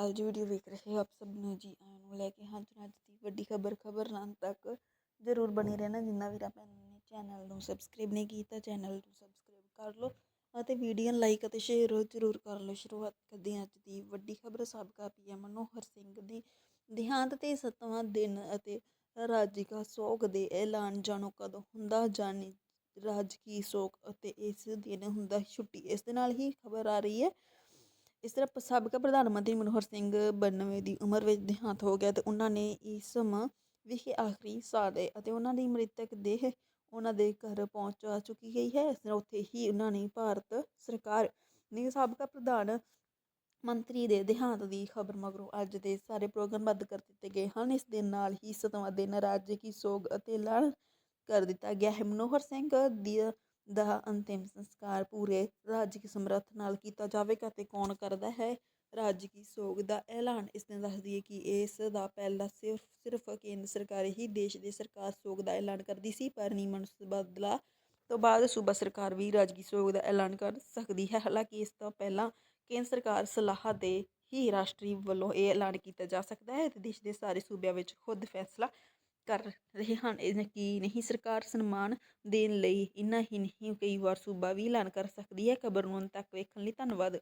ਅਕਾਲ ਜੀ ਵੀਡੀਓ ਵੇਖ ਰਹੇ ਹੋ ਆਪ ਸਭ ਨੂੰ ਜੀ ਆਇਆਂ ਨੂੰ ਲੈ ਕੇ, ਹਾਂ ਅੱਜ ਦੀ ਵੱਡੀ ਖਬਰ ਖਬਰ ਲਾਂ ਤੱਕ ਜ਼ਰੂਰ ਬਣੇ ਰਹਿਣਾ, ਜਿੰਨਾ ਵੀਰਾ ਭੈਣ ਨੇ ਚੈਨਲ ਨੂੰ ਸਬਸਕ੍ਰਾਈਬ ਨਹੀਂ ਕੀਤਾ, ਚੈਨਲ ਨੂੰ ਸਬਸਕ੍ਰਾਈਬ ਕਰ ਲਓ ਅਤੇ ਵੀਡੀਓ ਨੂੰ ਲਾਈਕ ਅਤੇ ਸ਼ੇਅਰ ਜ਼ਰੂਰ ਕਰ ਲਓ। ਸ਼ੁਰੂਆਤ ਕਰਦੇ ਹਾਂ ਅੱਜ ਦੀ ਵੱਡੀ ਖਬਰ, ਸਾਬਕਾ ਪੀਐਮ ਮਨੋਹਰ ਸਿੰਘ ਦੀ। ਦੇਹਾਂਤ ਤੇ ਸੱਤਵਾਂ ਦਿਨ ਅਤੇ ਰਾਜਿਕਾ ਸੋਗ ਦੇ ਐਲਾਨ ਜਾਣੋ ਕਦੋਂ ਹੁੰਦਾ, ਜਾਣੀ ਰਾਜਕੀ ਸੋਗ ਅਤੇ ਇਸ ਦਿਨ ਹੁੰਦਾ ਛੁੱਟੀ। ਇਸ ਦੇ ਨਾਲ ਹੀ ਖਬਰ ਆ ਰਹੀ ਹੈ ਇਸ ਤਰ੍ਹਾਂ ਸਾਬਕਾ ਪ੍ਰਧਾਨ ਮੰਤਰੀ ਮਨੋਹਰ ਸਿੰਘ 92 ਦੀ ਉਮਰ ਵਿੱਚ ਦੇਹਾਂਤ ਹੋ ਗਿਆ ਤੇ ਉਹਨਾਂ ਨੇ ਇਸ ਵਿਖੇ ਆਖਰੀ ਸਾਹ ਲਏ ਅਤੇ ਉਹਨਾਂ ਦੀ ਮ੍ਰਿਤਕ ਦੇਹ ਉਹਨਾਂ ਦੇ ਘਰ ਪਹੁੰਚਾ ਚੁੱਕੀ ਗਈ ਹੈ। ਉੱਥੇ ਹੀ ਉਹਨਾਂ ਨੇ ਭਾਰਤ ਸਰਕਾਰ ਨੇ ਸਾਬਕਾ ਪ੍ਰਧਾਨ ਮੰਤਰੀ ਦੇ ਦੇਹਾਂਤ ਦੀ ਖਬਰ ਮਗਰੋਂ ਅੱਜ ਦੇ ਸਾਰੇ ਪ੍ਰੋਗਰਾਮ ਰੱਦ ਕਰ ਦਿੱਤੇ ਗਏ ਹਨ। ਇਸ ਦੇ ਨਾਲ ਹੀ ਸਤਵਾਂ ਦਿਨ ਰਾਜ ਸੋਗ ਅਤੇ ਐਲਾਨ ਕਰ ਦਿੱਤਾ ਗਿਆ ਹੈ। ਮਨੋਹਰ ਸਿੰਘ ਦੀ ਦਾ ਅੰਤਿਮ ਸੰਸਕਾਰ ਪੂਰੇ ਰਾਜਕੀ ਸਮਰੱਥ ਨਾਲ ਕੀਤਾ ਜਾਵੇਗਾ ਤੇ ਕੌਣ ਕਰਦਾ ਹੈ? ਰਾਜਕੀ ਸੋਗ ਦਾ ਐਲਾਨ? ਇਸ ਨੇ ਦੱਸ ਦਈਏ ਕਿ ਇਸ ਦਾ ਪਹਿਲਾ ਸਿਰਫ ਸਿਰਫ ਕੇਂਦਰ ਸਰਕਾਰ ਹੀ ਦੇਸ਼ ਦੇ ਸਰਕਾਰ ਸੋਗ ਦਾ ਐਲਾਨ ਕਰਦੀ ਸੀ, ਪਰ ਨੀਮਨ ਬਦਲਾ ਤੋਂ ਬਾਅਦ ਸੂਬਾ ਸਰਕਾਰ ਵੀ ਰਾਜਗੀ ਸੋਗ ਦਾ ਐਲਾਨ ਕਰ ਸਕਦੀ ਹੈ। ਹਾਲਾਂਕਿ ਇਸ ਤੋਂ ਪਹਿਲਾਂ ਕੇਂਦਰ ਸਰਕਾਰ ਸਲਾਹ ਦੇ ਹੀ ਰਾਸ਼ਟਰੀ ਵੱਲੋਂ ਇਹ ਐਲਾਨ ਕੀਤਾ ਜਾ ਸਕਦਾ ਹੈ ਤੇ ਦੇਸ਼ ਦੇ ਸਾਰੇ ਸੂਬਿਆਂ ਵਿੱਚ ਖੁਦ ਫੈਸਲਾ ਕਰ ਰਹੇ ਹਨ, ਇਹ ਕੀ ਨਹੀਂ ਸਰਕਾਰ ਸਨਮਾਨ ਦੇਣ ਲਈ ਇੰਨਾ ਹੀ ਨਹੀਂ, ਕਈ ਵਾਰ ਸੂਬਾ ਵੀ ਐਲਾਨ ਕਰ ਸਕਦੀ ਹੈ, ਖਬਰ ਨੂੰ ਅੰਤ ਤੱਕ ਵੇਖਣ ਲਈ ਧੰਨਵਾਦ।